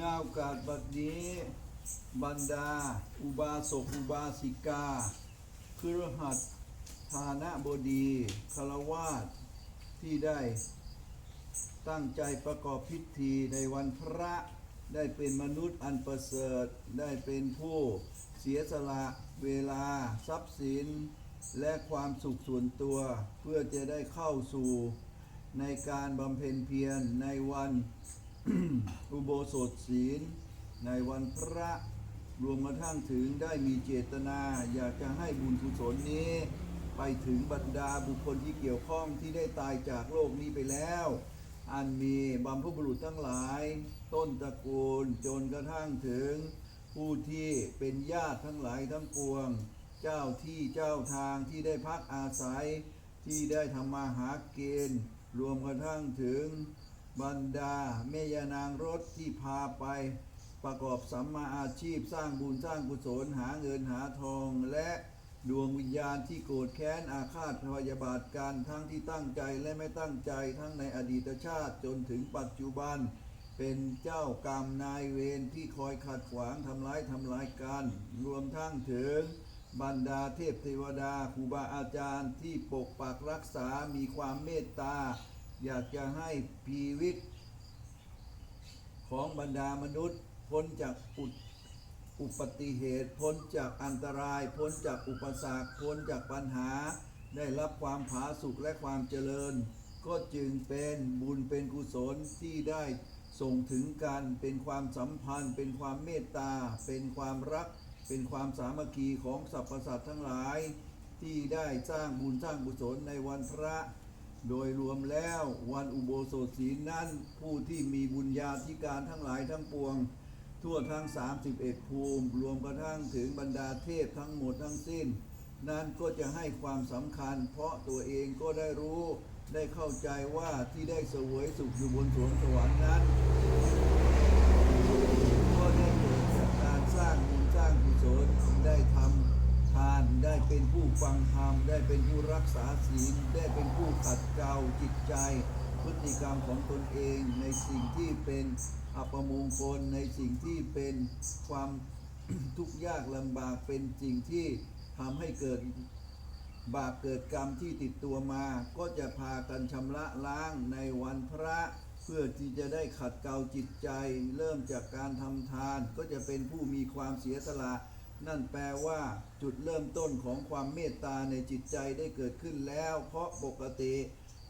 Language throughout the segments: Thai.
นาโอกาสบัดนี้ บรรดา อุบาสกอุบาสิกาคือรหัสฐานะบดีคารวาสที่ได้ตั้งใจประกอบพิธีในวันพระได้เป็นมนุษย์อันประเสริฐ ได้เป็นผู้เสียสละเวลา ทรัพย์สิน และความสุขส่วนตัว เพื่อจะได้เข้าสู่ในการบำเพ็ญเพียรในวัน อุโบสถศีล ในวันพระรวมกระทั่งถึงได้มีเจตนา อยากจะให้บุญกุศลนี้ ไปถึงบรรดาบุคคลที่เกี่ยวข้องที่ได้ตายจากโลกนี้ไปแล้ว อันมีบัมพบุรุษทั้งหลาย ต้นตระกูลจนกระทั่งถึง ผู้ที่เป็นญาติทั้งหลายทั้งปวง เจ้าที่เจ้าทางที่ได้พักอาศัย ที่ได้ทำมาหาเกณฑ์ รวมกระทั่งถึง บรรดาเมยานางรถที่พาไปประกอบสัมมาอาชีพสร้างบุญสร้างกุศลหาเงินหาทอง และดวงวิญญาณที่โกรธแค้นอาฆาตพยาบาทกันทั้งที่ตั้งใจและไม่ตั้งใจทั้งในอดีตชาติจนถึงปัจจุบัน เป็นเจ้ากรรมนายเวรที่คอยขัดขวางทำร้ายทำลายกัน รวมทั้งถึงบรรดาเทพเทวดาครูบาอาจารย์ที่ปกปักรักษามีความเมตตา อยากจะให้พีวิต ของบรรดามนุษย์พ้นจากอุดอุปติเหตุ พ้นจากอันตราย พ้นจากอุปสรรค พ้นจากปัญหา ได้รับความผาสุกและความเจริญ ก็จึงเป็นบุญเป็นกุศลที่ได้ส่งถึงกันเป็นความสัมพันธ์ เป็นความเมตตา เป็นความรัก เป็นความสามัคคีของสรรพสัตว์ทั้งหลาย ที่ได้สร้างบุญสร้างกุศลในวันพระ โดยรวมแล้ววันอุโบสถศีลนั้น ผู้ที่มีบุญญาธิการทั้งหลายทั้งปวง ทั่วทั้ง 31 ภูมิ รวมกระทั่งถึงบรรดาเทพทั้งหมดทั้งสิ้น นั้นก็จะให้ความสำคัญ เพราะตัวเองก็ได้รู้ได้เข้าใจว่าที่ได้เสวยสุขอยู่บนสวงสวรรค์นั้น ก็ได้เกิดจากการสร้างบุญสร้างกุศลได้ทำทานได้เป็นผู้ ฟังธรรม ได้เป็นผู้รักษาศีล ได้เป็นผู้ขัดเกลาจิตใจ พฤติกรรมของตนเองในสิ่งที่เป็นอัปมงคลในสิ่งที่เป็นความทุกข์ยากลำบากเป็นสิ่งที่ทำให้เกิดบาปเกิดกรรมที่ติดตัวมา ก็จะพากันชำระล้างในวันพระ เพื่อที่จะได้ขัดเกลาจิตใจ เริ่มจากการทำทานก็จะเป็นผู้มีความเสียสละ นั่นแปลว่าจุดเริ่มต้นของความเมตตาในจิตใจได้เกิดขึ้นแล้ว เพราะปกติ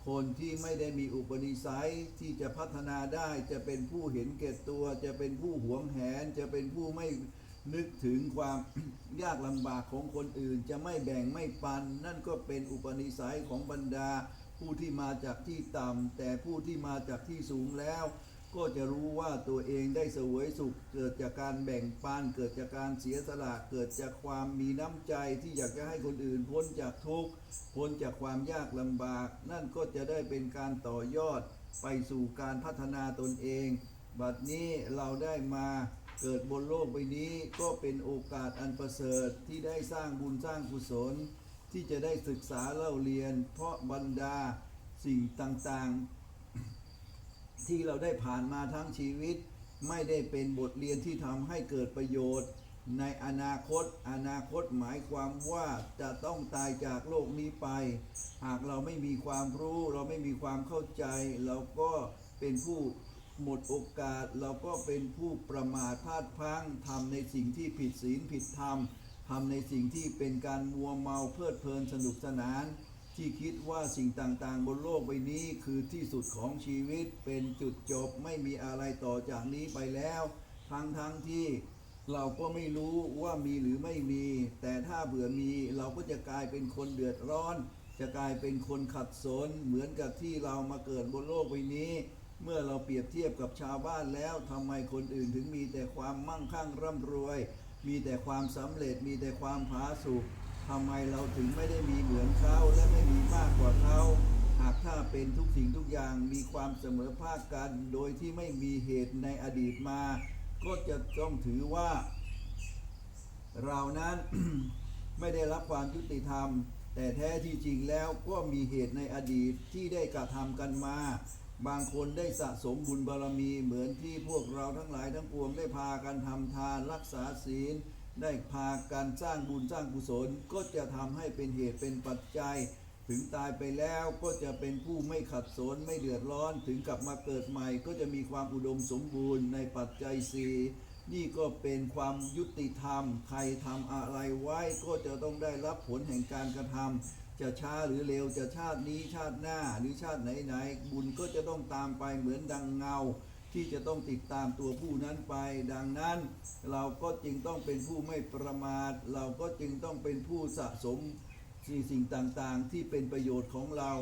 คนที่ไม่ได้มีอุปนิสัยที่จะพัฒนาได้จะเป็นผู้เห็นแก่ตัว จะเป็นผู้หวงแหน จะเป็นผู้ไม่นึกถึงความยากลำบากของคนอื่น จะไม่แบ่งไม่ปัน นั่นก็เป็นอุปนิสัยของบรรดา ผู้ที่มาจากที่ต่ำแต่ผู้ที่มาจากที่สูงแล้ว ก็จะรู้ว่าตัวเองได้เสวยสุข เกิดจากการแบ่งปัน เกิดจากการเสียสละ เกิดจากความมีน้ำใจที่อยากจะให้คนอื่นพ้นจากทุกข์ พ้นจากความยากลำบาก นั่นก็จะได้เป็นการต่อยอดไปสู่การพัฒนาตนเอง บัดนี้เราได้มาเกิดบนโลกใบนี้ก็เป็นโอกาสอันประเสริฐที่ได้สร้างบุญสร้างกุศล ที่จะได้ศึกษาเล่าเรียน เพราะบรรดาสิ่งต่างๆ ที่เราได้ผ่านมาทั้งชีวิต ไม่ได้เป็นบทเรียนที่ทำให้เกิดประโยชน์ ในอนาคต อนาคตหมายความว่าจะต้องตายจากโลกนี้ไป หากเราไม่มีความรู้ เราไม่มีความเข้าใจ เราก็เป็นผู้หมดโอกาส เราก็เป็นผู้ประมาทพลาดพลั้งทำในสิ่งที่ผิดศีลผิดธรรมทำในสิ่งที่เป็นการมัวเมาเพลิดเพลินสนุกสนาน ที่คิดว่าสิ่งต่างๆ บนโลกใบนี้คือที่สุดของชีวิตเป็นจุดจบไม่มีอะไรต่อจากนี้ไปแล้ว ทั้งๆทที่เราก็ไม่รู้ว่ามีหรือไม่มี แต่ถ้าเบื่อมีเราก็จะกลายเป็นคนเดือดร้อน จะกลายเป็นคนขัดสน เหมือนกับที่เรามาเกิดบนโลกใบนี้ เมื่อเราเปรียบเทียบกับชาวบ้านแล้วทำไมคนอื่นถึงมีแต่ความมั่งคั่งร่ำรวย มีแต่ความสำเร็จมีแต่ความผาสุก ทำไมเราถึงไม่ได้มีเหมือนเขาและไม่มีมากกว่าเขา หากถ้าเป็นทุกสิ่งทุกอย่างมีความเสมอภาคกัน โดยที่ไม่มีเหตุในอดีตมา ก็จะต้องถือว่า เรานั้นไม่ได้รับความยุติธรรม แต่แท้ที่จริงแล้วก็มีเหตุในอดีตที่ได้กระทำกันมา บางคนได้สะสมบุญบารมีเหมือนที่พวกเราทั้งหลายทั้งปวงได้พากันทำทานรักษาศีล ได้พากันสร้างบุญสร้างกุศลก็จะทำให้เป็นเหตุเป็นปัจจัย ถึงตายไปแล้วก็จะเป็นผู้ไม่ขัดสนไม่เดือดร้อนถึงกลับมาเกิดใหม่ ก็จะมีความอุดมสมบูรณ์ในปัจจัยสี่นี่ก็เป็นความยุติธรรม ใครทำอะไรไว้ก็จะต้องได้รับผลแห่งการกระทำจะช้าหรือเร็วจะชาตินี้ชาติหน้าหรือชาติไหนๆบุญก็จะต้องตามไปเหมือนดังเงา ที่จะต้องติดตามตัวผู้นั้นไป ดังนั้น เราก็จึงต้องเป็นผู้ไม่ประมาท เราก็จึงต้องเป็นผู้สะสมสิ่งสิ่งต่างๆ ที่เป็นประโยชน์ของเรา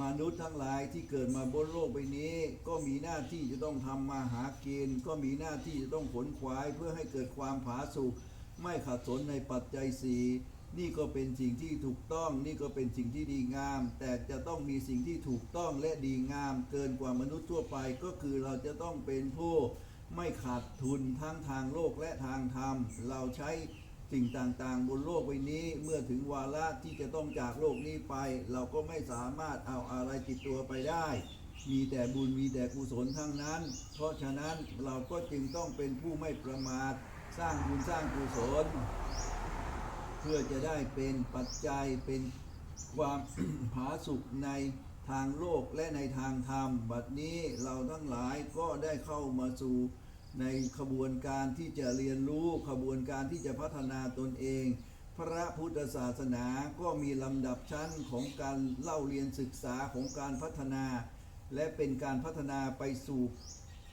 มนุษย์ทั้งหลายที่เกิดมาบนโลกใบนี้ ก็มีหน้าที่จะต้องทำมาหากินก็มีหน้าที่จะต้องขนขวายเพื่อให้เกิดความผาสุกไม่ขัดสนในปัจจัยสี่ นี่ก็เป็นสิ่งที่ถูกต้อง นี่ก็เป็นสิ่งที่ดีงาม แต่จะต้องมีสิ่งที่ถูกต้องและดีงาม เกินกว่ามนุษย์ทั่วไปก็คือเราจะต้องเป็นผู้ไม่ขาดทุนทั้งทางโลกและทางธรรม เราใช้สิ่งต่างๆ บนโลกใบนี้เมื่อถึงวาระที่จะต้องจากโลกนี้ไป เราก็ไม่สามารถเอาอะไรติดตัวไปได้ มีแต่บุญมีแต่กุศลทั้งนั้น เพราะฉะนั้นเราก็จึงต้องเป็นผู้ไม่ประมาท สร้างบุญสร้างกุศล พื่อจะได้เป็นปัจจัยเป็นความผาสุกในทางโลกและในทางธรรม บัดนี้เราทั้งหลายก็ได้เข้ามาสู่ในขบวนการที่จะเรียนรู้ขบวนการที่จะพัฒนาตนเอง พระพุทธศาสนาก็มีลำดับชั้นของการเล่าเรียนศึกษาของการพัฒนา และเป็นการพัฒนาไปสู่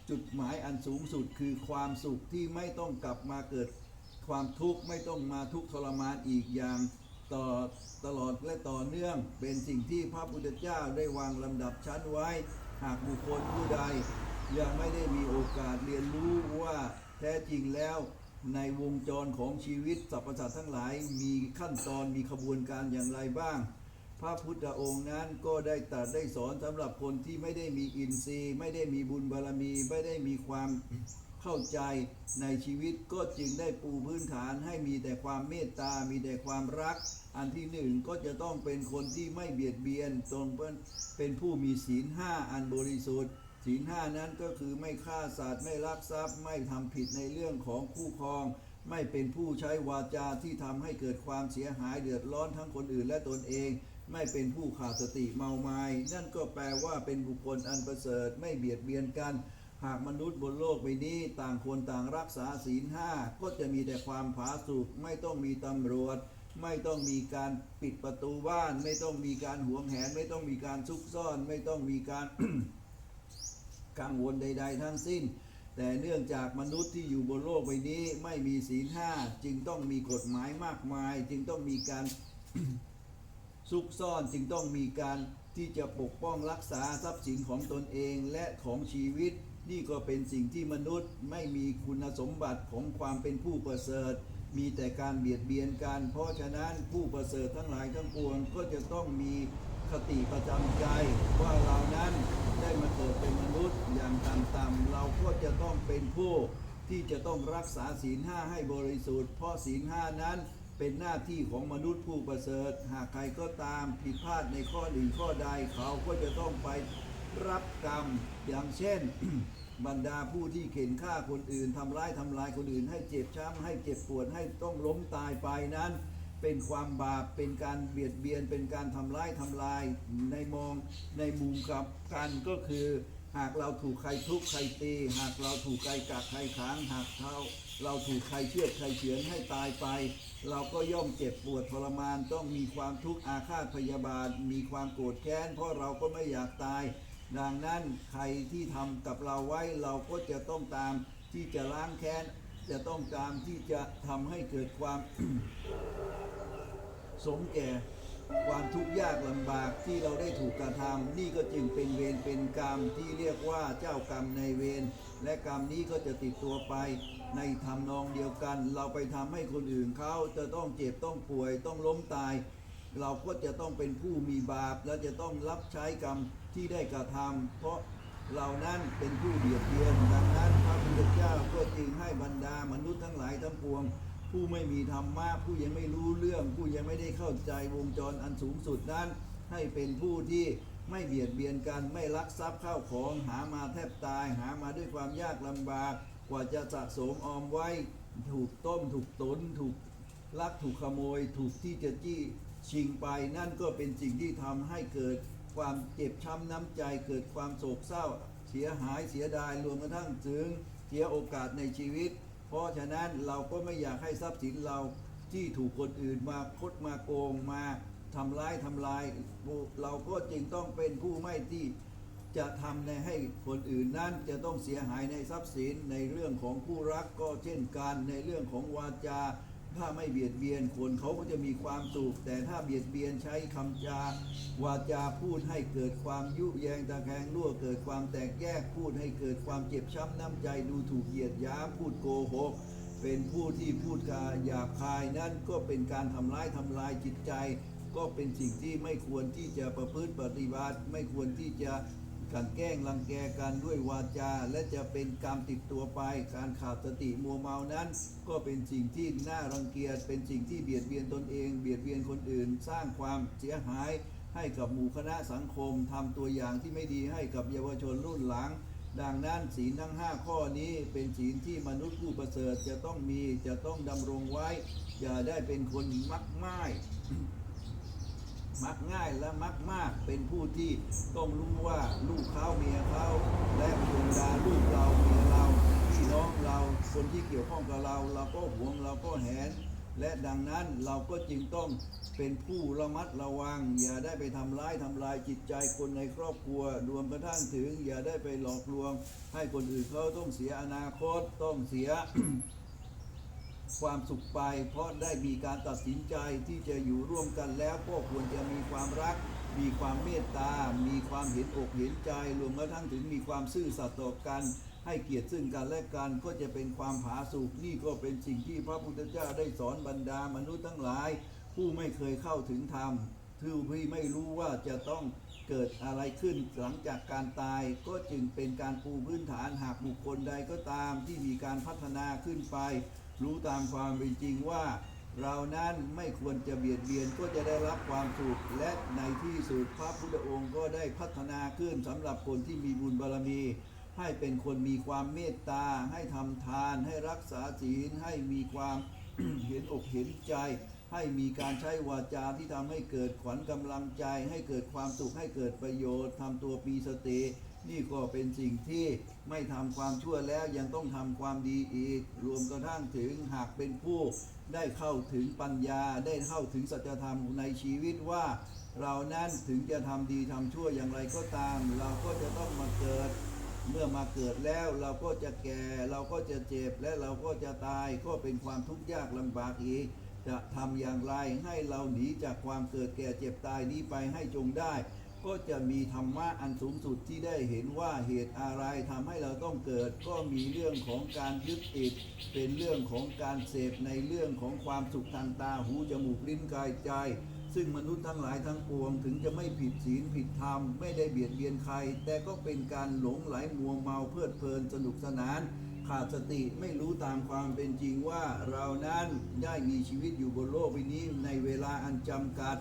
จุดหมายอันสูงสุดคือความสุขที่ไม่ต้องกลับมาเกิด ความทุกข์ไม่ต้องมาทุกข์ทรมานอีกอย่างต่อตลอดและต่อเนื่องเป็นสิ่งที่พระพุทธเจ้าได้วางลำดับชั้นไว้ หากบุคคลผู้ใด ยังไม่ได้มีโอกาสเรียนรู้ว่าแท้จริงแล้ว ในวงจรของชีวิตสรรพสัตว์ทั้งหลายมีขั้นตอนมีขบวนการอย่างไรบ้าง พระพุทธองค์นั้นก็ได้ตรัสได้สอนสำหรับคนที่ไม่ได้มีอินทรีย์ ไม่ได้มีบุญบารมี ไม่ได้มีความ เข้าใจในชีวิตก็จึงได้ปูพื้นฐานให้มีแต่ความเมตตา มีแต่ความรัก อันที่หนึ่งก็จะต้องเป็นคนที่ไม่เบียดเบียนตรงเป็นผู้มีศีลห้าอันบริสุทธิ์ศีลห้านั้นก็คือไม่ฆ่าสัตว์ไม่ลักทรัพย์ ไม่ทำผิดในเรื่องของคู่ครอง ไม่เป็นผู้ใช้วาจาที่ทำให้เกิดความเสียหายเดือดร้อนทั้งคนอื่นและตนเอง ไม่เป็นผู้ขาดสติเมาไมา้นั่นก็แปลว่าเป็นบุคคลอันประเสริฐไม่เบียดเบียนกัน หากมนุษย์บนโลกใบนี้ต่างคนต่างรักษาศีลห้าก็จะมีแต่ความผาสุกไม่ต้องมีตำรวจ ไม่ต้องมีการปิดประตูบ้าน ไม่ต้องมีการหวงแหน ไม่ต้องมีการซุกซ่อน ไม่ต้องมีการกังวลใด ๆ ทั้งสิ้น แต่เนื่องจากมนุษย์ที่อยู่บนโลกใบนี้ไม่มีศีลห้าจึงต้องมีกฎหมายมากมาย จึงต้องมีการซุกซ่อนจึงต้องมีการที่จะปกป้องรักษาทรัพย์สินของตนเองและของชีวิต นี่ก็เป็นสิ่งที่มนุษย์ไม่มีคุณสมบัติของความเป็นผู้ประเสริฐ มีแต่การเบียดเบียนกัน เพราะฉะนั้นผู้ประเสริฐทั้งหลายทั้งปวงก็จะต้องมีคติประจำใจว่าเรานั้นได้มาเกิดเป็นมนุษย์อย่างต่ำๆเราก็จะต้องเป็นผู้ที่จะต้องรักษาศีลห้าให้บริสุทธิ์ เพราะศีลห้านั้นเป็นหน้าที่ของมนุษย์ผู้ประเสริฐ หากใครก็ตามผิดพลาดในข้อหนึ่งข้อใดเขาก็จะต้องไปรับกรรมอย่างเช่น บรรดาผู้ที่เข็นฆ่าคนอื่นทำร้ายทำลายคนอื่น ให้เจ็บช้ำให้เจ็บปวดให้ต้องล้มตายไปนั้น เป็นความบาปเป็นการเบียดเบียน เป็นการทำร้ายทำลายในมองในมุมกลับกันก็คือ หากเราถูกใครทุบใครตี หากเราถูกใครกักใครขังหากเราเราถูกใครเชือดใครเฉือนให้ตายไป เราก็ย่อมเจ็บปวดทรมานต้องมีความทุกข์อาฆาตพยาบาทมีความโกรธแค้นเพราะเราก็ไม่อยากตาย ดังนั้นใครที่ทำกับเราไว้เราก็จะต้องตามที่จะล้างแค้น จะต้องตามที่จะทำให้เกิดความ สมแก่ความทุกข์ยากลำบากที่เราได้ถูกกระทำนี่ก็จึงเป็นเวรเป็นกรรมที่เรียกว่าเจ้ากรรมในเวรและกรรมนี้ก็จะติดตัวไป ในทำนองเดียวกัน เราไปทำให้คนอื่นเขาจะต้องเจ็บต้องป่วยต้องล้มตาย เราก็จะต้องเป็นผู้มีบาป และจะต้องรับใช้กรรมที่ได้กระทำเพราะเรานั้นเป็นผู้เบียดเบียนดังนั้นพระพุทธเจ้าก็จึงให้บรรดามนุษย์ทั้งหลายทั้งปวง ผู้ไม่มีธรรมะผู้ยังไม่รู้เรื่อง ผู้ยังไม่ได้เข้าใจวงจรอันสูงสุดนั้น ให้เป็นผู้ที่ไม่เบียดเบียนกันไม่ลักทรัพย์เข้าของหามาแทบตาย หามาด้วยความยากลำบาก กว่าจะสะสมออมไว้ ถูกต้ม ถูกตนถูกลักถูกขโมย ถูกที่จะจี้ ชิงไปนั่นก็เป็นสิ่งที่ทำให้เกิดความเจ็บช้ำน้ำใจ เกิดความโศกเศร้า เสียหายเสียดายรวมกระทั่งถึงเสียโอกาสในชีวิต เพราะฉะนั้นเราก็ไม่อยากให้ทรัพย์สินเราที่ถูกคนอื่นมาคดมาโกงมาทำร้ายทำลาย เราก็จึงต้องเป็นผู้ไม่ที่จะทำในให้คนอื่นนั้นจะต้องเสียหายในทรัพย์สินในเรื่องของคู่รักก็เช่นกันในเรื่องของวาจา ถ้าไม่เบียดเบียนคนเขาก็จะมีความสุข แต่ถ้าเบียดเบียนใช้คำจา วาจาพูดให้เกิดความยุแยงตะแคงรั่วเกิดความแตกแยกพูดให้เกิดความเจ็บช้ำน้ำใจดูถูกเหยียดหยามพูดโกหก เป็นผู้ที่พูดกาหยาบคายนั่นก็เป็นการทำร้ายทำลายจิตใจ ก็เป็นสิ่งที่ไม่ควรที่จะประพฤติปฏิบัติ ไม่ควรที่จะ กันแกล้งรังแกกันด้วยวาจา และจะเป็นกรรมติดตัวไป การขาดสติมัวเมานั้น ก็เป็นสิ่งที่น่ารังเกียจเป็นสิ่งที่เบียดเบียนตนเอง เบียดเบียนคนอื่น สร้างความเสียหายให้กับหมู่คณะสังคมทำตัวอย่างที่ไม่ดีให้กับเยาวชนรุ่นหลัง ดังนั้นศีลทั้ง 5 ข้อนี้เป็นศีลที่มนุษย์ผู้ประเสริฐจะต้องมีจะต้องดำรงไว้ อย่าได้เป็นคนมักง่าย มักง่ายและมักมากเป็นผู้ที่ต้องรู้ว่าลูกเขาเมียเขาและบรรดาลูกเราเมียเราพี่น้องเราคนที่เกี่ยวข้องกับเรา เราก็หวงเราก็แหน และดังนั้นเราก็จึงต้องเป็นผู้ระมัดระวัง อย่าได้ไปทำร้ายทำลายจิตใจคนในครอบครัวรวมกระทั่งถึง อย่าได้ไปหลอกลวง ให้คนอื่นเขาต้องเสียอนาคตต้องเสีย ความสุขไป เพราะได้มีการตัดสินใจที่จะอยู่ร่วมกันแล้วก็ควรจะมีความรัก มีความเมตตา มีความเห็นอกเห็นใจรวมกระทั่งถึงมีความซื่อสัตย์ต่อกัน ให้เกียรติซึ่งกันและกันก็จะเป็นความผาสุกนี่ก็เป็นสิ่งที่พระพุทธเจ้าได้สอนบรรดามนุษย์ทั้งหลาย ผู้ไม่เคยเข้าถึงธรรมผู้ที่ไม่รู้ว่าจะต้องเกิดอะไรขึ้นหลังจากการตายก็จึงเป็นการปูพื้นฐานหากบุคคลใดก็ตามที่มีการพัฒนาขึ้นไป รู้ตามความเป็นจริงว่า เรานั้นไม่ควรจะเบียดเบียนก็จะได้รับความสุขและในที่สุดพระพุทธองค์ก็ได้พัฒนาขึ้นสำหรับคนที่มีบุญบารมี ให้เป็นคนมีความเมตตา ให้ทำทาน ให้รักษาศีลให้มีความเห็นอกเห็นใจ ให้มีการใช้วาจาที่ทำให้เกิดขวัญกำลังใจ ให้เกิดความสุขให้เกิดประโยชน์ทำตัวปีสติ นี่ก็เป็นสิ่งที่ไม่ทำความชั่วแล้วยังต้องทำความดีอีก รวมกระทั่งถึงหากเป็นผู้ได้เข้าถึงปัญญา ได้เข้าถึงสัจธรรมในชีวิตว่า เรานั้นถึงจะทำดีทำชั่วอย่างไรก็ตาม เราก็จะต้องมาเกิด เมื่อมาเกิดแล้วเราก็จะแก่ เราก็จะเจ็บและเราก็จะตายก็เป็นความทุกข์ยากลำบากอีก จะทำอย่างไรให้เราหนีจากความเกิดแก่เจ็บตายนี้ไปให้จงได้ ก็จะมีธรรมะอันสูงสุดที่ได้เห็นว่าเหตุอะไรทำให้เราต้องเกิด ก็มีเรื่องของการยึดติด เป็นเรื่องของการเสพในเรื่องของความสุขทางตาหูจมูกลิ้นกายใจ ซึ่งมนุษย์ทั้งหลายทั้งปวง ถึงจะไม่ผิดศีลผิดธรรม ไม่ได้เบียดเบียนใคร แต่ก็เป็นการหลงไหลมัวเมาเพลิดเพลินสนุกสนานขาดสติไม่รู้ตามความเป็นจริงว่าเรานั้นได้มีชีวิตอยู่บนโลกใบนี้ในเวลาอันจำกัด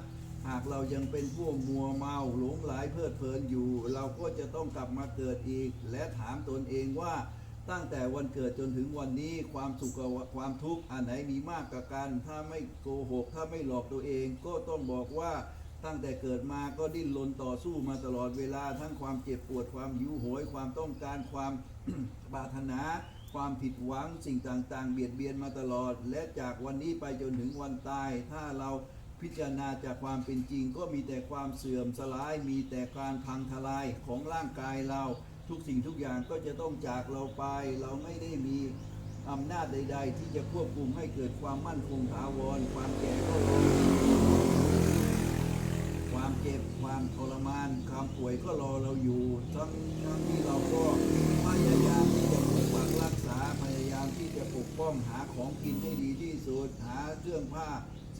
หากเรายังเป็นพวกมัวเมาหลงไหลเพลิดเพลินอยู่ เราก็จะต้องกลับมาเกิดอีก และถามตนเองว่าตั้งแต่วันเกิดจนถึงวันนี้ความสุขกับความทุกข์อันไหนมีมากกว่ากัน ถ้าไม่โกหก ถ้าไม่หลอกตัวเองก็ต้องบอกว่าตั้งแต่เกิดมาก็ดิ้นรนต่อสู้มาตลอดเวลาทั้งความเจ็บปวดความหิวโหย ความต้องการความปรารถนา ความผิดหวังสิ่งต่างๆ เบียดเบียนมาตลอด และจากวันนี้ไปจนถึงวันตาย ถ้าเรา พิจารณาจากความเป็นจริง ก็มีแต่ความเสื่อมสลาย มีแต่การพังทลายของร่างกายเรา ทุกสิ่งทุกอย่างก็จะต้องจากเราไป เราไม่ได้มีอำนาจใด ๆ ที่จะควบคุมให้เกิดความมั่นคงถาวร ความแก่ก็รอความเจ็บความทรมานความป่วยก็รอเราอยู่ ทั้งทั้งที่เราก็พยายามที่จะปกปักรักษาพยายามที่จะปกป้องหาของกินให้ดีที่สุดหาเครื่องผ้า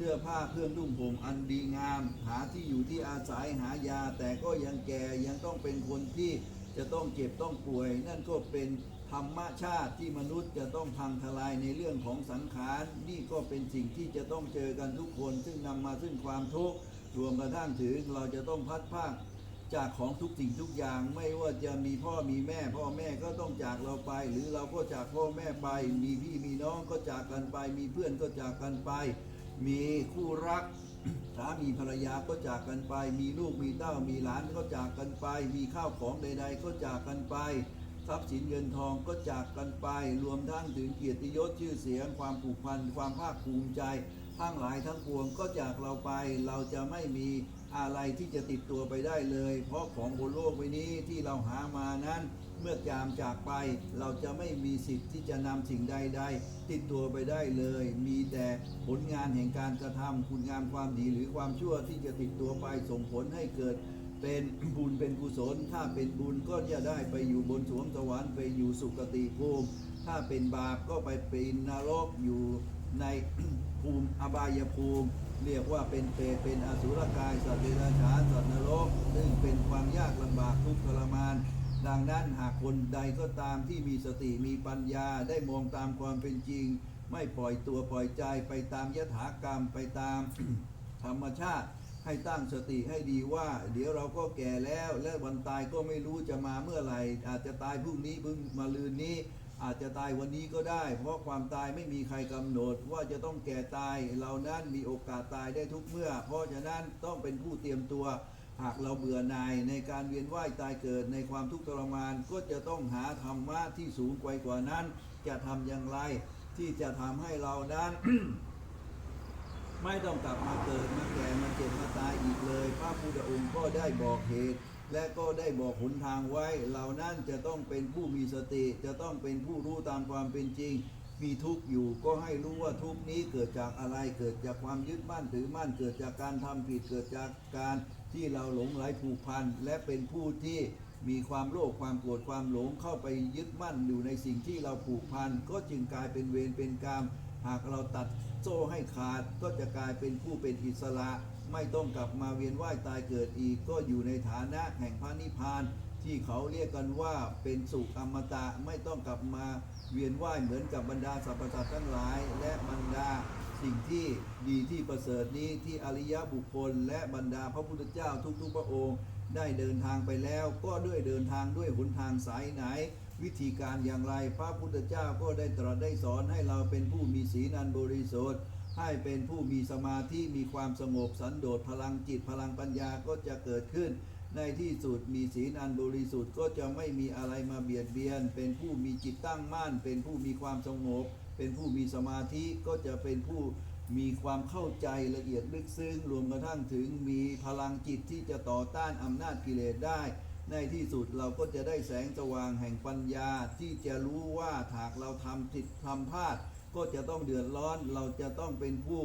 สื้อผ้าเครื่องนุ่งห่มอันดีงาม หาที่อยู่ที่อาศัยหายา แต่ก็ยังแก่ยังต้องเป็นคนที่จะต้องเจ็บต้องป่วย นั่นก็เป็นธรรมชาติที่มนุษย์จะต้องพังทลายในเรื่องของสังขาร นี่ก็เป็นสิ่งที่จะต้องเจอกันทุกคน ซึ่งนำมาซึ่งความทุกข์รวมกระทั่งถึงเราจะต้องพัดภาคจากของทุกสิ่งทุกอย่างไม่ว่าจะมีพ่อมีแม่ พ่อแม่ก็ต้องจากเราไป หรือเราก็จากพ่อแม่ไป มีพี่มีน้องก็จากกันไป มีเพื่อนก็จากกันไป มีคู่รักสามีภรรยาก็จากกันไป มีลูกมีเต้ามีหลานก็จากกันไป มีข้าวของใด ๆ ก็จากกันไป ทรัพย์สินเงินทองก็จากกันไป รวมทั้งถึงเกียรติยศชื่อเสียง ความผูกพัน ความภาคภูมิใจ ทั้งหลายทั้งปวงก็จากเราไป เราจะไม่มีอะไรที่จะติดตัวไปได้เลย เพราะของบนโลกใบนี้ที่เราหามานั้น เมื่อจามจากไป เราจะไม่มีสิทธิ์ที่จะนำสิ่งใดๆติดตัวไปได้เลย มีแต่ผลงานแห่งการกระทำคุณงามความดีหรือความชั่วที่จะติดตัวไปส่งผลให้เกิดเป็นบุญเป็นกุศล ถ้าเป็นบุญก็จะได้ไปอยู่บนสวงสวรรค์ไปอยู่สุคติภูมิ ถ้าเป็นบาปก็ไปเป็นนรกอยู่ในภูมิอบายภูมิ เรียกว่าเป็นเปรตเป็นอสุรกายสัตว์เดรัจฉานสัตว์นรก ซึ่งเป็นความยากลำบากทุกข์ทรมาน ดังนั้นหากคนใดก็ตามที่มีสติมีปัญญาได้มองตามความเป็นจริง ไม่ปล่อยตัวปล่อยใจไปตามยถากรรมไปตามธรรมชาติให้ตั้งสติให้ดีว่า เดี๋ยวเราก็แก่แล้ว และวันตายก็ไม่รู้จะมาเมื่อไหร่ อาจจะตายพรุ่งนี้พึ่งมาลืนนี้ อาจจะตายวันนี้ก็ได้ เพราะความตายไม่มีใครกำหนดว่าจะต้องแก่ตายเรานั้นมีโอกาสตายได้ทุกเมื่อ เพราะฉะนั้นต้องเป็นผู้เตรียมตัว หากเราเบื่อหน่ายในการเวียนว่ายตายเกิดในความทุกข์ทรมาน ก็จะต้องหาธรรมะที่สูงกว่ากว่านั้น จะทำอย่างไรที่จะทำให้เรานั้น ไม่ต้องกลับมาเกิดมาแก่มาเจ็บมาตายอีกเลย พระพุทธองค์ก็ได้บอกเหตุ และก็ได้บอกหนทางไว้เหล่านั้นจะต้องเป็นผู้มีสติ จะต้องเป็นผู้รู้ตามความเป็นจริง มีทุกข์อยู่ก็ให้รู้ว่าทุกข์นี้เกิดจากอะไรเกิดจากความยึดมั่นถือมั่นเกิดจากการทำผิดเกิดจากการที่เราหลงไหลผูกพันและเป็นผู้ที่มีความโลภความโกรธความหลงเข้าไปยึดมั่นอยู่ในสิ่งที่เราผูกพันก็จึงกลายเป็นเวรเป็นกรรม หากเราตัดโซ่ให้ขาดก็จะกลายเป็นผู้เป็นอิสระ ไม่ต้องกลับมาเวียนว่ายตายเกิดอีก ก็อยู่ในฐานะแห่งพระนิพพาน ที่เขาเรียกกันว่าเป็นสุขอมตะไม่ต้องกลับมาเวียนว่ายเหมือนกับบรรดาสรรพสัตว์ทั้งหลาย และบรรดาสิ่งที่ดีที่ประเสริฐนี้ที่อริยบุคคล และบรรดาพระพุทธเจ้าทุกๆพระองค์ ได้เดินทางไปแล้ว ก็ด้วยเดินทางด้วยหนทางสายไหน วิธีการอย่างไรพระพุทธเจ้าก็ได้ตรัสได้สอนให้เราเป็นผู้มีศีลอันบริสุทธิ์ให้เป็นผู้มีสมาธิมีความสงบสันโดษพลังจิตพลังปัญญาก็จะเกิดขึ้น ในที่สุดมีศีลอันบริสุทธิ์ก็จะไม่มีอะไรมาเบียดเบียน เป็นผู้มีจิตตั้งมั่น เป็นผู้มีความสงบ เป็นผู้มีสมาธิก็จะเป็นผู้มีความเข้าใจละเอียดลึกซึ้งรวมกระทั่งถึงมีพลังจิตที่จะต่อต้านอำนาจกิเลสได้ ในที่สุดเราก็จะได้แสงสว่างแห่งปัญญาที่จะรู้ว่าหากเราทำผิดทำพลาด ก็จะต้องเดือดร้อนเราจะต้องเป็นผู้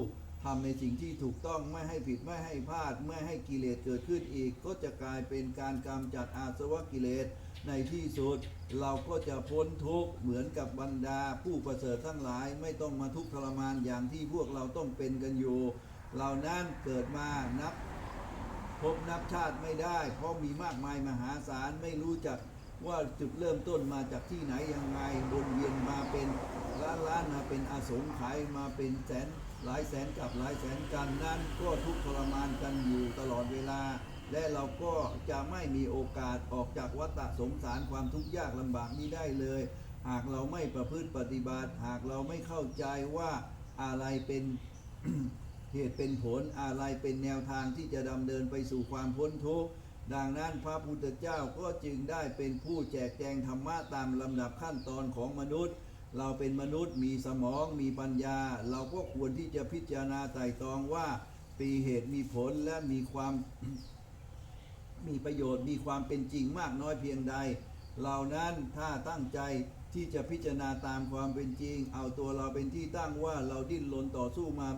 ทำในสิ่งที่ถูกต้องไม่ให้ผิดไม่ให้พลาด ไม่ให้กิเลสเกิดขึ้นอีก ก็จะกลายเป็นการกำจัดอาสวะกิเลสในที่สุด เราก็จะพ้นทุกข์เหมือนกับบรรดา ผู้ประเสริฐทั้งหลาย ไม่ต้องมาทุกข์ทรมานอย่างที่พวกเราต้องเป็นกันอยู่เหล่านั้นเกิดมานับพบนับชาติไม่ได้ เพราะมีมากมายมหาศาลไม่รู้จักว่าจุดเริ่มต้นมาจากที่ไหนยังไงวนเวียนมาเป็นล้านล้านมาเป็นอาสงไขยมาเป็นแสน หลายแสนกับหลายแสนกันนั้นก็ทุกข์ทรมานกันอยู่ตลอดเวลา และเราก็จะไม่มีโอกาสออกจากวัฏสงสารความทุกข์ยากลำบากนี้ได้เลย หากเราไม่ประพฤติปฏิบัติ หากเราไม่เข้าใจว่าอะไรเป็นเหตุเป็นผลอะไรเป็นแนวทางที่จะดำเนินไปสู่ความพ้นทุกข์ดังนั้นพระพุทธเจ้าก็จึงได้เป็นผู้แจกแจงธรรมะตามลำดับขั้นตอนของมนุษย์ เราเป็นมนุษย์มีสมองมีปัญญา เราก็ควรที่จะพิจารณาไตร่ตรองว่าปีเหตุมีผลและมีความมีประโยชน์มีความเป็นจริงมากน้อยเพียงใด เหล่านั้นถ้าตั้งใจที่จะพิจารณาตามความเป็นจริง เอาตัวเราเป็นที่ตั้งว่าเราดิ้นรนต่อสู้มา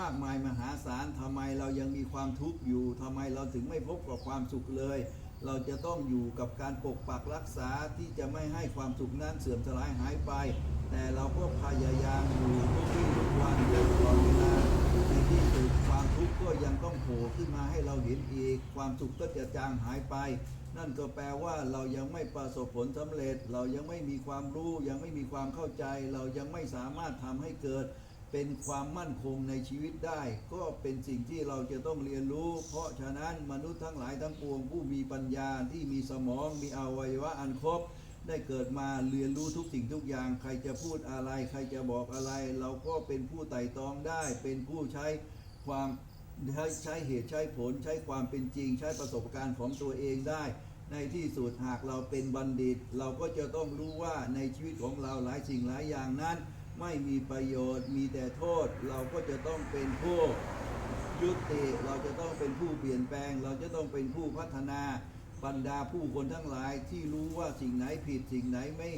มากมายมหาศาลทำไมเรายังมีความทุกข์อยู่ทำไมเราถึงไม่พบกับความสุขเลย เราจะต้องอยู่กับการปกปักรักษาที่จะไม่ให้ความสุขนั้นเสื่อมสลายหายไป แต่เราก็พยายามอยู่ทุกวี่ทุกวันและตลอดเวลาในที่สุดความทุกข์ก็ยังต้องโผล่ขึ้นมาให้เราเห็นอีก ความสุขก็จะจางหายไป นั่นก็แปลว่าเรายังไม่ประสบผลสำเร็จ เรายังไม่มีความรู้ ยังไม่มีความเข้าใจ เรายังไม่สามารถทำให้เกิด เป็นความมั่นคงในชีวิตได้ ก็เป็นสิ่งที่เราจะต้องเรียนรู้ เพราะฉะนั้นมนุษย์ทั้งหลายทั้งปวง ผู้มีปัญญาที่มีสมองมีอวัยวะอันครบ ได้เกิดมาเรียนรู้ทุกสิ่งทุกอย่าง ใครจะพูดอะไร ใครจะบอกอะไร เราก็เป็นผู้ไต่ตองได้ เป็นผู้ใช้ความใช้ใช้เหตุใช้ผล ใช้ความเป็นจริง ใช้ประสบการณ์ของตัวเองได้ในที่สุดหากเราเป็นบัณฑิต เราก็จะต้องรู้ว่าในชีวิตของเราหลายสิ่งหลายอย่างนั้น ไม่มีประโยชน์ มีแต่โทษ เราก็จะต้องเป็นผู้ยุติเราจะต้องเป็นผู้เปลี่ยนแปลง เราจะต้องเป็นผู้พัฒนาบรรดาผู้คนทั้งหลายที่รู้ว่าสิ่งไหนผิดสิ่งไหนไม่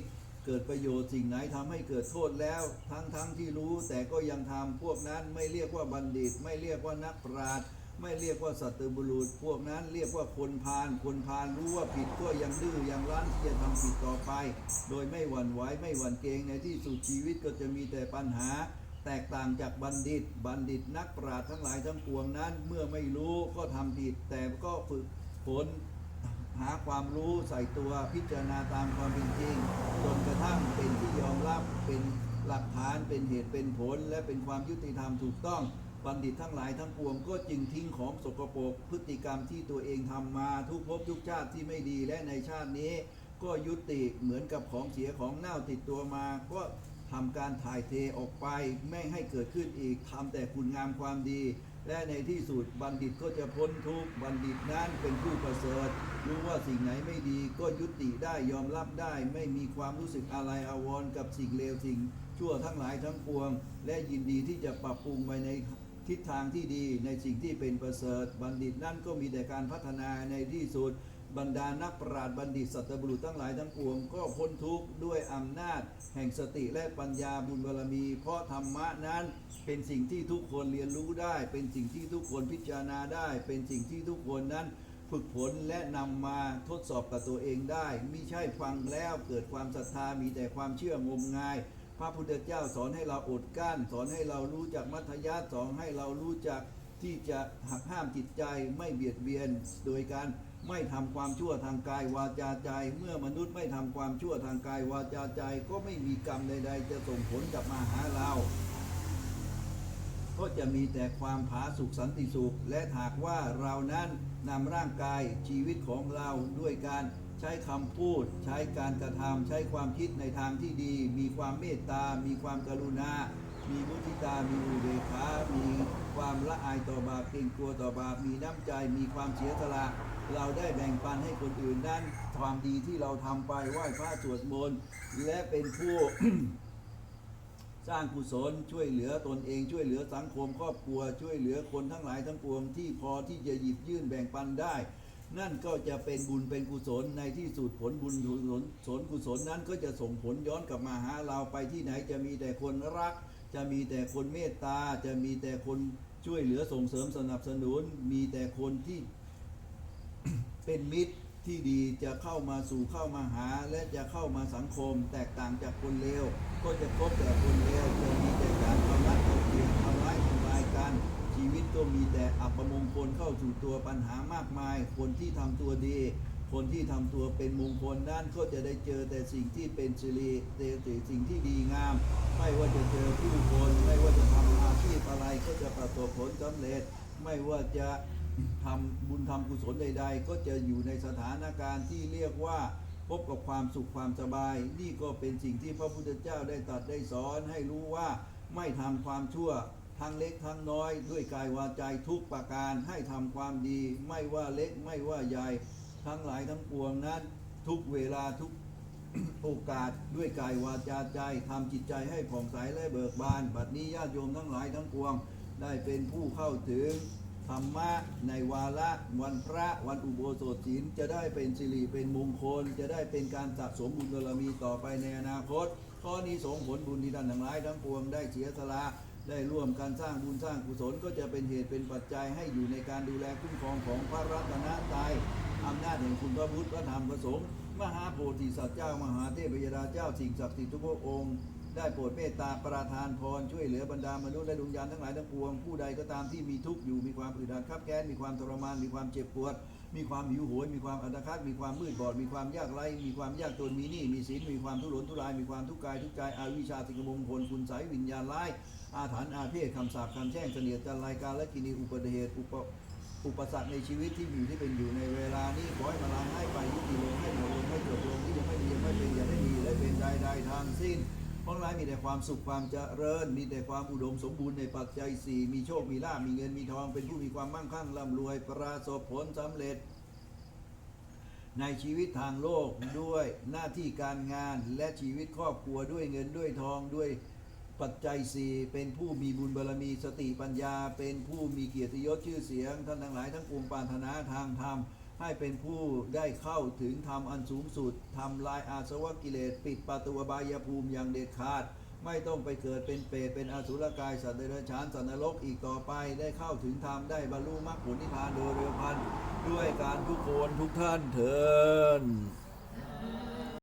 เกิดประโยชน์สิ่งไหนทำให้เกิดโทษแล้ว ทั้งทั้งที่รู้แต่ก็ยังทำพวกนั้นไม่เรียกว่าบัณฑิต ไม่เรียกว่านักปราชญ์ ไม่เรียกว่าสัตว์บุรุษ พวกนั้นเรียกว่าคนพาลคนพาลรู้ว่าผิดก็ยังดื้อยังรั้นที่จะทำผิดต่อไป โดยไม่หวั่นไหวไม่หวั่นเกรงในที่สุดชีวิตก็จะมีแต่ปัญหา แตกต่างจากบัณฑิต บัณฑิตนักปราชญ์ทั้งหลายทั้งปวงนั้น เมื่อไม่รู้ก็ทำผิด แต่ก็ฝึกฝนหาความรู้ใส่ตัวพิจารณาตามความเป็นจริงจนกระทั่งเป็นที่ยอมรับเป็นหลักฐานเป็นเหตุเป็นผล และเป็นความยุติธรรมถูกต้อง บัณฑิตทั้งหลายทั้งปวงก็จึงทิ้งของสกปรกพฤติกรรมที่ตัวเองทำมาทุกภพทุกชาติที่ไม่ดีและในชาตินี้ ก็ยุติเหมือนกับของเสียของเน่าติดตัวมา ก็ทำการถ่ายเทออกไปไม่ให้เกิดขึ้นอีกทำแต่คุณงามความดี และในที่สุดบัณฑิตก็จะพ้นทุกข์บัณฑิตนั้นเป็นผู้ประเสริฐรู้ว่าสิ่งไหนไม่ดีก็ยุติได้ยอมรับได้ ไม่มีความรู้สึกอะไรอาวรณ์กับสิ่งเลวสิ่งชั่วทั้งหลายทั้งปวง และยินดีที่จะปรับปรุงไปใน ทิศทางที่ดีในสิ่งที่เป็นประเสริฐบัณฑิตนั่นก็มีแต่การพัฒนาในที่สุดบรรดานักปราชญ์บัณฑิตสัตบุรุษทั้งหลายทั้งปวง ก็พ้นทุกข์ด้วยอำนาจ แห่งสติและปัญญาบุญบารมี เพราะธรรมะนั้นเป็นสิ่งที่ทุกคนเรียนรู้ได้ เป็นสิ่งที่ทุกคนพิจารณาได้ เป็นสิ่งที่ทุกคนนั้นฝึกฝนและนำมาทดสอบกับตัวเองได้มิใช่ฟังแล้วเกิดความศรัทธามีแต่ความเชื่องมงาย ระพุทธเจ้าสอนให้เราอดกั้น สอนให้เรารู้จักมัธยัสถ์สอนให้เรารู้จักที่จะหักห้ามจิตใจไม่เบียดเบียน โดยการไม่ทำความชั่วทางกายวาจาใจ เมื่อมนุษย์ไม่ทำความชั่วทางกายวาจาใจ ก็ไม่มีกรรมใด ๆ จะส่งผลกลับมาหาเราก็จะมีแต่ความผาสุขสันติสุข และหากว่าเรานั้นนำร่างกายชีวิตของเราด้วยการ ใช้คำพูด ใช้การกระทำใช้ความคิดในทางที่ดี มีความเมตตา มีความกรุณา มีมุทิตา มีอุเบกขา มีความละอายต่อบาปเกรงกลัวต่อบาปมีน้ำใจ มีความเสียสละ เราได้แบ่งปันให้คนอื่นนั้นความดีที่เราทำไปไหว้พระสวดมนต์และเป็นผู้ สร้างกุศลช่วยเหลือตนเองช่วยเหลือสังคมครอบครัว ช่วยเหลือคนทั้งหลายทั้งปวงที่พอที่จะหยิบยื่นแบ่งปันได้ นั่นก็จะเป็นบุญเป็นกุศลในที่สุดผลบุญกุศลสนกุศลนั้นก็จะส่งผลย้อนกลับมาหาเราไปที่ไหนจะมีแต่คนรัก จะมีแต่คนเมตตา จะมีแต่คนช่วยเหลือส่งเสริมสนับสนุน มีแต่คนที่เป็นมิตรที่ดีจะเข้ามาสู่เข้ามาหา และจะเข้ามาสังคมแตกต่างจากคนเลวก็จะพบแต่คนเลวจะมีแต่การทำรั อัปมงคลเข้าสู่ตัวปัญหามากมาย คนที่ทำตัวดี คนที่ทำตัวเป็นมงคลนั้นก็จะได้เจอแต่สิ่งที่เป็นสิริเจอแต่สิ่งที่ดีงาม ไม่ว่าจะเจอผู้คนไม่ว่าจะทำอาชีพอะไรก็จะประสบผลสำเร็จ ไม่ว่าจะทำบุญทำกุศลใด ๆ ก็จะอยู่ในสถานการณ์ที่เรียกว่าพบกับความสุขความสบาย นี่ก็เป็นสิ่งที่พระพุทธเจ้าได้ตรัสได้สอนให้รู้ว่าไม่ทำความชั่ว ทั้งเล็กทั้งน้อย ด้วยกายวาจาทุกประการให้ทำความดี ไม่ว่าเล็กไม่ว่าใหญ่ ทั้งหลายทั้งปวงนั้น ทุกเวลาทุกโอกาสด้วยกายวาจาใจทำจิตใจให้ผ่องใสและเบิกบาน บัดนี้ญาติโยมทั้งหลายทั้งปวง ได้เป็นผู้เข้าถึงธรรมะในวาระวันพระวันอุโบสถศีลจะได้เป็นสิริเป็นมงคล จะได้เป็นการสะสมบุญบารมีต่อไปในอนาคตข้อนี้สงผลบุญที่ท่านทั้งหลายทั้งปวงได้เสียสละ ได้ร่วมกันสร้างบุญสร้างกุศลก็จะเป็นเหตุเป็นปัจจัยให้อยู่ในการดูแลคุ้มครองของพระรัตนตรัยอำนาจแห่งคุณพระพุทธพระธรรมพระสงฆ์มหาโพธิสัตว์เจ้ามหาเทพยดาเจ้าสิ่งศักดิ์สิทธิ์ทุกพระองค์ได้โปรดเมตตาประทานพรช่วยเหลือบรรดามนุษย์และดวงวิญญาณทั้งหลายทั้งปวงผู้ใดก็ตามที่มีทุกข์อยู่มีความอึดอัดขับแค้นมีความทรมานมีความเจ็บปวด มีความหิวโหยมีความอัตคัดมีความมืดบอด มีความยากไร้มีความยากจนมีหนี้มีสินมีความทุรนทุราย มีความทุกข์กายทุกใจอาวิชชาสิกมงคลคุณไสยวิญญาณร้าย อาถรรพ์อาเพศคำสาปคำแช่งเสนียดจันไรการและกินีอุปเหตุอุปอุปสรรคในชีวิตที่มีอยู่ที่เป็นอยู่ในเวลานี้ขอให้มาลาให้ไปยุติลงให้หมดลงให้จบลงที่ยังไม่มียังไม่เป็นอย่าได้มีและเป็นใดๆทางสิ้น เพราะร้ายมีแต่ความสุขความเจริญ มีแต่ความอุดมสมบูรณ์ในปัจจัยสี่มีโชค มีลาภมีเงินมีทอง เป็นผู้มีความมั่งคั่งร่ำรวย ประสบผลสำเร็จ ในชีวิตทางโลกด้วยหน้าที่การงานและชีวิตครอบครัวด้วยเงินด้วยทองด้วยปัจจัยสี่เป็นผู้มีบุญบารมีสติปัญญา เป็นผู้มีเกียรติยศชื่อเสียงท่านทั้งหลายทั้งปวงปารถนาทางธรรม ให้เป็นผู้ได้เข้าถึงธรรมอันสูงสุดทำลายอาสวะกิเลส ปิดประตูบายภูมิอย่างเด็ดขาด ไม่ต้องไปเกิดเป็นเปรตเป็นอสุรกายสัตว์เดรัจฉานสัตว์นรกอีกต่อไปได้เข้าถึงธรรมได้บรรลุมรรคผลนิพพานโดยเร็วพันด้วยการทุกคนทุกท่านเถิด